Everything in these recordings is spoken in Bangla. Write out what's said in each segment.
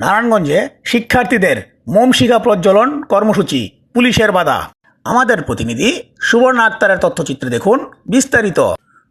নারায়ণগঞ্জে শিক্ষার্থীদের মোম শিখা প্রজ্বলন কর্মসূচি, পুলিশের বাধা। আমাদের প্রতিনিধি সুবর্ণ আক্তারের তথ্যচিত্রে দেখুন বিস্তারিত।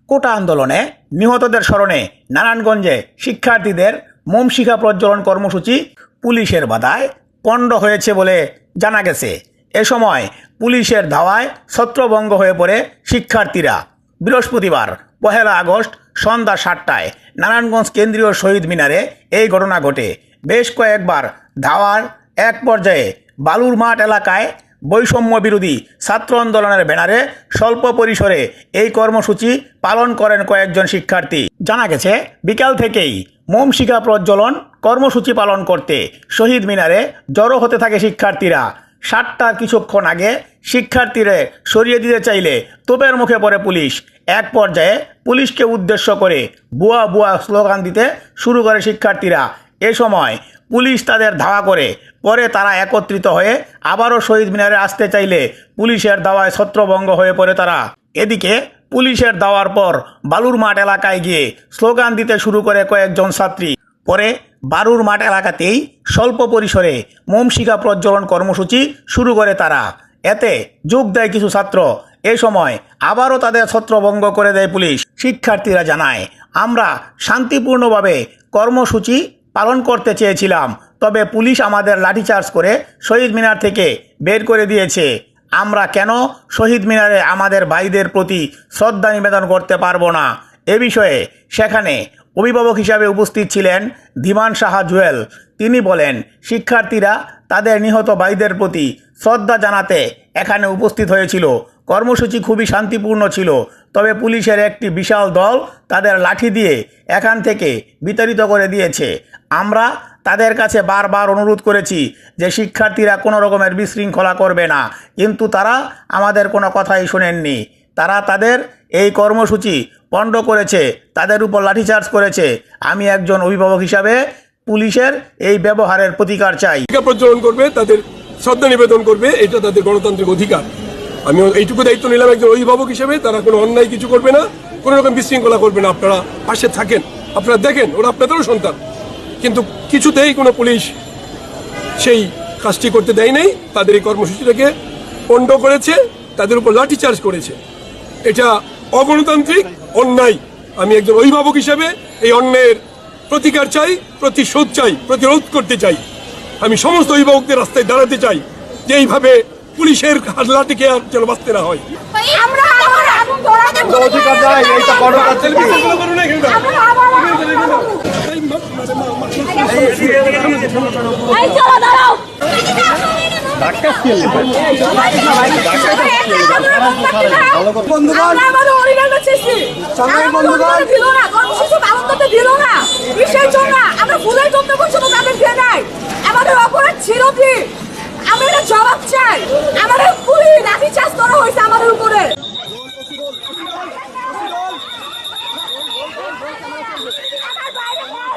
কোটা আন্দোলনে নিহতদের স্মরণে নারায়ণগঞ্জে শিক্ষার্থীদের মোম শিখা প্রজ্বলন কর্মসূচি, পুলিশের বাধায় পণ্ড হয়েছে বলে জানা গেছে। এ সময় পুলিশের ধাওয়ায় ছত্রভঙ্গ হয়ে পড়ে শিক্ষার্থীরা। বৃহস্পতিবার, পহেলা আগস্ট সন্ধ্যা সাতটায় নারায়ণগঞ্জ কেন্দ্রীয় শহীদ মিনারে এই ঘটনা ঘটে। বেশ কয়েকবার ধাওয়ার এক পর্যায়ে বালুর মাঠ এলাকায় বৈষম্য বিরোধী ছাত্র আন্দোলনের ব্যানারে স্বল্প পরিসরে এই কর্মসূচি পালন করেন কয়েকজন শিক্ষার্থী। জানা গেছে, বিকাল থেকেই মোম শিখা প্রজ্বলন কর্মসূচি পালন করতে শহীদ মিনারে জড়ো হতে থাকে শিক্ষার্থীরা। সাতটার কিছুক্ষণ আগে শিক্ষার্থীরা সরিয়ে দিতে চাইলে তোপের মুখে পড়ে পুলিশ। এক পর্যায়ে পুলিশকে উদ্দেশ্য করে বুয়া বুয়া স্লোগান দিতে শুরু করে শিক্ষার্থীরা। এ সময় পুলিশ তাদের ধাওয়া করে। পরে তারা একত্রিত হয়ে আবারও শহীদ মিনারে আসতে চাইলে পুলিশের দাওয়ায় ছত্রভঙ্গ হয়ে পড়ে তারা। এদিকে পুলিশের দাওয়ার পর বালুর মাঠ এলাকায় গিয়ে স্লোগান দিতে শুরু করে কয়েকজন ছাত্রী। পরে বারুর মাঠ এলাকাতেই স্বল্প পরিসরে মোম শিখা প্রজ্বলন কর্মসূচি শুরু করে তারা। এতে যোগ দেয় কিছু ছাত্র। এ সময় আবারও তাদের ছত্রভঙ্গ করে দেয় পুলিশ। শিক্ষার্থীরা জানায়, আমরা শান্তিপূর্ণভাবে কর্মসূচি পালন করতে চেয়েছিলাম, তবে পুলিশ আমাদের লাঠিচার্জ করে শহীদ মিনার থেকে বের করে দিয়েছে। আমরা কেন শহীদ মিনারে আমাদের ভাইদের প্রতি শ্রদ্ধা নিবেদন করতে পারব না? এ বিষয়ে সেখানে অভিভাবক হিসাবে উপস্থিত ছিলেন ধীমান সাহা জুয়েল। তিনি বলেন, শিক্ষার্থীরা তাদের নিহত ভাইদের প্রতি শ্রদ্ধা জানাতে এখানে উপস্থিত হয়েছিল। কর্মসূচি খুবই শান্তিপূর্ণ ছিল। তবে পুলিশের একটি বিশাল দল তাদের লাঠি দিয়ে এখান থেকে বিতাড়িত করে দিয়েছে। আমরা তাদের কাছে বারবার অনুরোধ করেছি যে শিক্ষার্থীরা কোনো রকমের বিশৃঙ্খলা করবে না। কিন্তু তারা আমাদের কোনো কথাই শোনেননি। তারা তাদের এই কর্মসূচি পণ্ড করেছে, তাদের উপর লাঠিচার্জ করেছে। আমি একজন অভিভাবক হিসাবে পুলিশের এই ব্যবহারের প্রতিকার চাই। প্রজ্বলন করবে, তাদের শ্রদ্ধা নিবেদন করবে, এটা তাদের গণতান্ত্রিক অধিকার। আমি এইটুকু দায়িত্ব নিলাম একজন অভিভাবক হিসেবে, তারা কোনো অন্যায় কিছু করবে না, কোনো রকম বিশৃঙ্খলা করবে না। আপনারা পাশে থাকেন, আপনারা দেখেন, ওরা আপনাদেরও সন্তান। কিন্তু কিছুতেই কোনো পুলিশ সেই কাজটি করতে দেয় নাই, তাদের এই কর্মসূচিটাকে পণ্ড করেছে, তাদের উপর লাঠিচার্জ করেছে। এটা অগণতান্ত্রিক অন্যায়। আমি একজন অভিভাবক হিসেবে এই অন্যায়ের প্রতিকার চাই, প্রতিশোধ চাই, প্রতিরোধ করতে চাই। আমি সমস্ত অভিভাবকদের রাস্তায় দাঁড়াতে চাই যে এইভাবে পুলিশের হাত লাঠিকে আর বাঁচতে না হয়। আমরা নাই, আমাদের জন্য আমরা জন্য বলছি তো তাদের নাই। অপরাধ ছিল কি? জবাব চাই। আমাদের পুরি লাঠি চাষ করা হয়েছে আমাদের উপরে। আমার বাইরে পাওয়া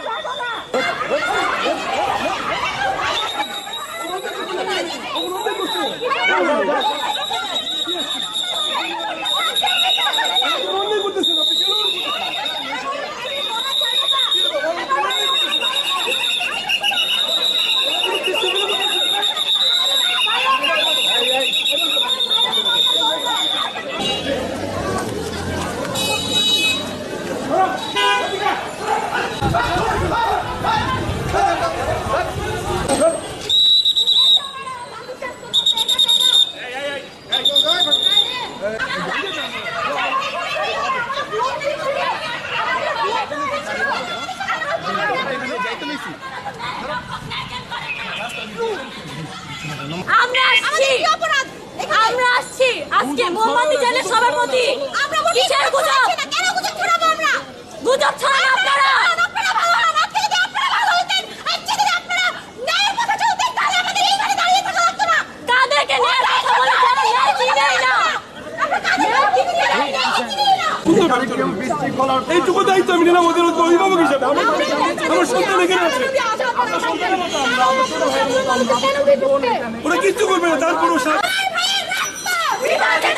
আমরা আসছি। আমরা আসছি। আজকে মোহাম্মদ জ্বালে সভাপতি কিসের গুজব কেন গুজব ছড়াবো আমরা গুজব ছড়ান আপনারা আপনারা ভালো না আজকে যদি আপনারা ভালো হতেন আজকে যদি আপনারা ন্যায়ের কথা চলতেন তাহলে আমাদের এই বাড়ি দাঁড়িয়ে থাকা লাগতো না কাদেরকে ন্যায়ের কথা বলে যারা ন্যায় চিনেই না আমরা কাদের চিনি না ন্যায় চিনি না এইটুকু দায়িত্ব আমি নিলাম ওদের অভিভাবক হিসেবে। আমার সন্তান এখানে আছে। ওরা কিচ্ছু করবে না তারপরও বিভাগে